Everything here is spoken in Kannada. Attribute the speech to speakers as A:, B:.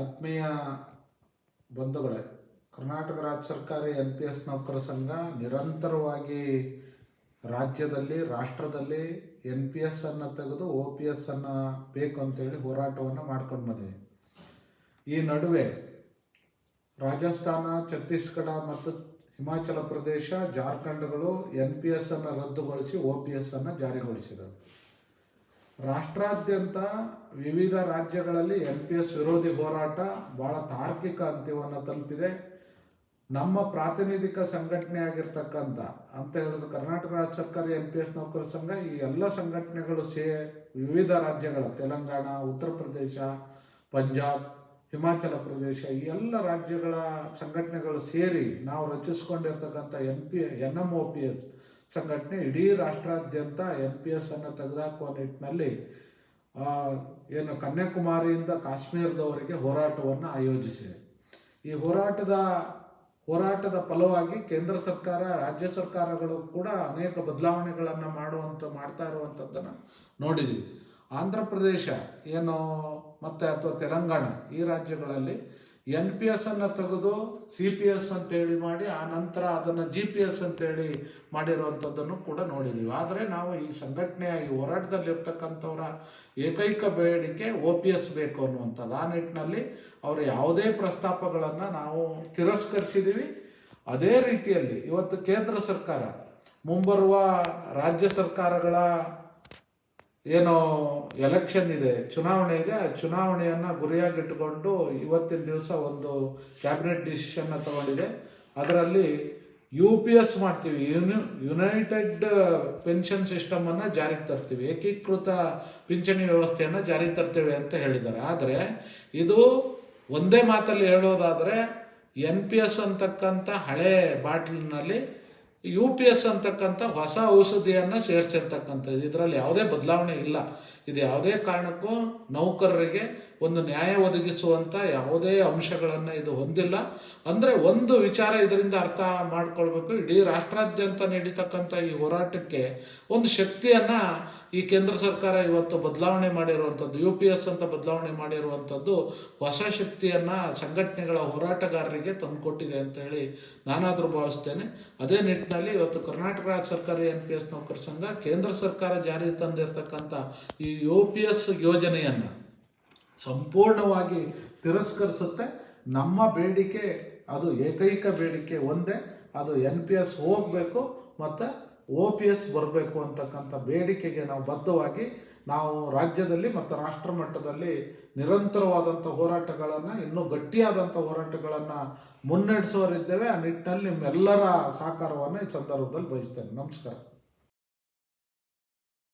A: ಆತ್ಮೀಯ ಬಂಧುಗಳೇ, ಕರ್ನಾಟಕ ರಾಜ್ಯ ಸರ್ಕಾರಿ ಎನ್ ಪಿ ಎಸ್ ನೌಕರ ಸಂಘ ನಿರಂತರವಾಗಿ ರಾಜ್ಯದಲ್ಲಿ, ರಾಷ್ಟ್ರದಲ್ಲಿ ಎನ್ ಪಿ ಎಸ್ ಅನ್ನು ತೆಗೆದು ಒ ಪಿ ಎಸ್ ಅನ್ನು ಬೇಕು ಅಂತೇಳಿ ಹೋರಾಟವನ್ನು ಮಾಡ್ಕೊಂಡು ಬಂದಿದೆ. ಈ ನಡುವೆ ರಾಜಸ್ಥಾನ, ಛತ್ತೀಸ್ಗಢ ಮತ್ತು Himachal Pradesh, ಜಾರ್ಖಂಡ್ಗಳು N P S ಅನ್ನು ರದ್ದುಗೊಳಿಸಿ ಒ ಪಿ ಎಸ್ ಅನ್ನು ಜಾರಿಗೊಳಿಸಿದವು. ರಾಷ್ಟ್ರಾದ್ಯಂತ ವಿವಿಧ ರಾಜ್ಯಗಳಲ್ಲಿ ಎನ್ ಪಿ ಎಸ್ ವಿರೋಧಿ ಹೋರಾಟ ಬಹಳ ತಾರ್ಕಿಕ ಅಂತ್ಯವನ್ನು ತಲುಪಿದೆ. ನಮ್ಮ ಪ್ರಾತಿನಿಧಿಕ ಸಂಘಟನೆ ಆಗಿರ್ತಕ್ಕಂಥ ಅಂತ ಹೇಳಿದ್ರೆ ಕರ್ನಾಟಕ ರಾಜ್ಯ ಸರ್ಕಾರ ಎನ್ ಪಿ ಎಸ್ ನೌಕರ ಸಂಘ, ಈ ಎಲ್ಲ ಸಂಘಟನೆಗಳು ಸೇ ವಿವಿಧ ರಾಜ್ಯಗಳ, ತೆಲಂಗಾಣ, ಉತ್ತರ ಪ್ರದೇಶ, ಪಂಜಾಬ್, ಹಿಮಾಚಲ ಪ್ರದೇಶ, ಈ ಎಲ್ಲ ರಾಜ್ಯಗಳ ಸಂಘಟನೆಗಳು ಸೇರಿ ನಾವು ರಚಿಸ್ಕೊಂಡಿರ್ತಕ್ಕಂಥ N P N M O P S ಸಂಘಟನೆ ಇಡೀ ರಾಷ್ಟ್ರಾದ್ಯಂತ ಎನ್ ಪಿ ಎಸ್ ಅನ್ನು ತೆಗೆದುಹಾಕುವ ನಿಟ್ಟಿನಲ್ಲಿ ಏನು ಕನ್ಯಾಕುಮಾರಿಯಿಂದ ಕಾಶ್ಮೀರದವರೆಗೆ ಹೋರಾಟವನ್ನು ಆಯೋಜಿಸಿದೆ. ಈ ಹೋರಾಟದ ಹೋರಾಟದ ಫಲವಾಗಿ ಕೇಂದ್ರ ಸರ್ಕಾರ, ರಾಜ್ಯ ಸರ್ಕಾರಗಳು ಕೂಡ ಅನೇಕ ಬದಲಾವಣೆಗಳನ್ನು ಮಾಡುವಂಥ ಮಾಡ್ತಾ ಇರುವಂಥದ್ದನ್ನು ನೋಡಿದ್ದೀವಿ ಆಂಧ್ರ ಪ್ರದೇಶ, ಏನು, ಮತ್ತೆ ಅಥವಾ ತೆಲಂಗಾಣ, ಈ ರಾಜ್ಯಗಳಲ್ಲಿ ಎನ್ ಪಿ ಎಸ್ ಅನ್ನು ತೆಗೆದು ಸಿ ಪಿ ಎಸ್ ಅಂತೇಳಿ ಮಾಡಿ, ಆ ನಂತರ ಅದನ್ನು ಜಿ ಪಿ ಎಸ್ ಅಂತೇಳಿ ಮಾಡಿರುವಂಥದ್ದನ್ನು ಕೂಡ ನೋಡಿದ್ದೀವಿ ಆದರೆ ನಾವು ಈ ಸಂಘಟನೆಯಾಗಿ ಹೋರಾಟದಲ್ಲಿರ್ತಕ್ಕಂಥವರ ಏಕೈಕ ಬೇಡಿಕೆ ಒ ಪಿ ಎಸ್ ಬೇಕು ಅನ್ನುವಂಥದ್ದು. ಆ ನಿಟ್ಟಿನಲ್ಲಿ ಅವರ ಯಾವುದೇ ಪ್ರಸ್ತಾಪಗಳನ್ನು ನಾವು ತಿರಸ್ಕರಿಸಿದ್ದೀವಿ ಅದೇ ರೀತಿಯಲ್ಲಿ ಇವತ್ತು ಕೇಂದ್ರ ಸರ್ಕಾರ ಮುಂಬರುವ ರಾಜ್ಯ ಸರ್ಕಾರಗಳ ಏನು ಎಲೆಕ್ಷನ್ ಇದೆ, ಚುನಾವಣೆ ಇದೆ, ಆ ಚುನಾವಣೆಯನ್ನು ಗುರಿಯಾಗಿಟ್ಟುಕೊಂಡು ಇವತ್ತಿನ ದಿವಸ ಒಂದು ಕ್ಯಾಬಿನೆಟ್ ಡಿಸಿಷನ್ನ ತಗೊಂಡಿದೆ. ಅದರಲ್ಲಿ ಯು ಪಿ ಎಸ್ ಮಾಡ್ತೀವಿ ಯುನಿ ಯುನೈಟೆಡ್ ಪೆನ್ಷನ್ ಸಿಸ್ಟಮನ್ನು ಜಾರಿಗೆ ತರ್ತೀವಿ, ಏಕೀಕೃತ ಪಿಂಚಣಿ ವ್ಯವಸ್ಥೆಯನ್ನು ಜಾರಿಗೆ ತರ್ತೀವಿ ಅಂತ ಹೇಳಿದ್ದಾರೆ. ಆದರೆ ಇದು ಒಂದೇ ಮಾತಲ್ಲಿ ಹೇಳೋದಾದರೆ ಎನ್ ಪಿ ಎಸ್ ಅಂತಕ್ಕಂಥ ಹಳೆ ಬಾಟ್ಲಿನಲ್ಲಿ ಯು ಪಿ ಎಸ್ ಅಂತಕ್ಕಂಥ ಹೊಸ ಔಷಧಿಯನ್ನು ಸೇರಿಸಿರ್ತಕ್ಕಂಥದ್ದು. ಇದರಲ್ಲಿ ಯಾವುದೇ ಬದಲಾವಣೆ ಇಲ್ಲ. ಇದು ಯಾವುದೇ ಕಾರಣಕ್ಕೂ ನೌಕರರಿಗೆ ಒಂದು ನ್ಯಾಯ ಒದಗಿಸುವಂಥ ಯಾವುದೇ ಅಂಶಗಳನ್ನು ಇದು ಹೊಂದಿಲ್ಲ. ಅಂದರೆ ಒಂದು ವಿಚಾರ ಇದರಿಂದ ಅರ್ಥ ಮಾಡ್ಕೊಳ್ಬೇಕು. ಇಡೀ ರಾಷ್ಟ್ರಾದ್ಯಂತ ನಡೀತಕ್ಕಂಥ ಈ ಹೋರಾಟಕ್ಕೆ ಒಂದು ಶಕ್ತಿಯನ್ನು ಈ ಕೇಂದ್ರ ಸರ್ಕಾರ ಇವತ್ತು ಬದಲಾವಣೆ ಮಾಡಿರುವಂಥದ್ದು ಯು ಪಿ ಎಸ್ ಅಂತ ಬದಲಾವಣೆ ಮಾಡಿರುವಂಥದ್ದು ಹೊಸ ಶಕ್ತಿಯನ್ನು ಸಂಘಟನೆಗಳ ಹೋರಾಟಗಾರರಿಗೆ ತಂದುಕೊಟ್ಟಿದೆ ಅಂತ ಹೇಳಿ ನಾನಾದರೂ ಭಾವಿಸ್ತೇನೆ. ಅದೇ ನಿಟ್ಟಿನಲ್ಲಿ ಇವತ್ತು ಕರ್ನಾಟಕ ರಾಜ್ಯ ಸರ್ಕಾರಿ ಎನ್ ಪಿ ಎಸ್ ನೌಕರ ಸಂಘ, ಕೇಂದ್ರ ಸರ್ಕಾರ ಜಾರಿಗೆ ತಂದಿರತಕ್ಕಂಥ ಈ ಯು ಪಿ ಎಸ್ ಯೋಜನೆಯನ್ನು ಸಂಪೂರ್ಣವಾಗಿ ತಿರಸ್ಕರಿಸುತ್ತೆ. ನಮ್ಮ ಬೇಡಿಕೆ ಅದು ಏಕೈಕ ಬೇಡಿಕೆ ಒಂದೇ, ಅದು ಎನ್ ಪಿ ಎಸ್ ಹೋಗಬೇಕು ಮತ್ತು ಓ ಪಿ ಎಸ್ ಬರಬೇಕು ಅಂತಕ್ಕಂಥ ಬೇಡಿಕೆಗೆ ನಾವು ಬದ್ಧವಾಗಿ ನಾವು ರಾಜ್ಯದಲ್ಲಿ ಮತ್ತು ರಾಷ್ಟ್ರ ಮಟ್ಟದಲ್ಲಿ ನಿರಂತರವಾದಂಥ ಹೋರಾಟಗಳನ್ನು, ಇನ್ನೂ ಗಟ್ಟಿಯಾದಂಥ ಹೋರಾಟಗಳನ್ನು ಮುನ್ನಡೆಸುವರಿದ್ದೇವೆ ಆ ನಿಟ್ಟಿನಲ್ಲಿ ನಿಮ್ಮೆಲ್ಲರ ಸಹಕಾರವನ್ನು ಈ ಸಂದರ್ಭದಲ್ಲಿ ಬಯಸ್ತೇನೆ. ನಮಸ್ಕಾರ.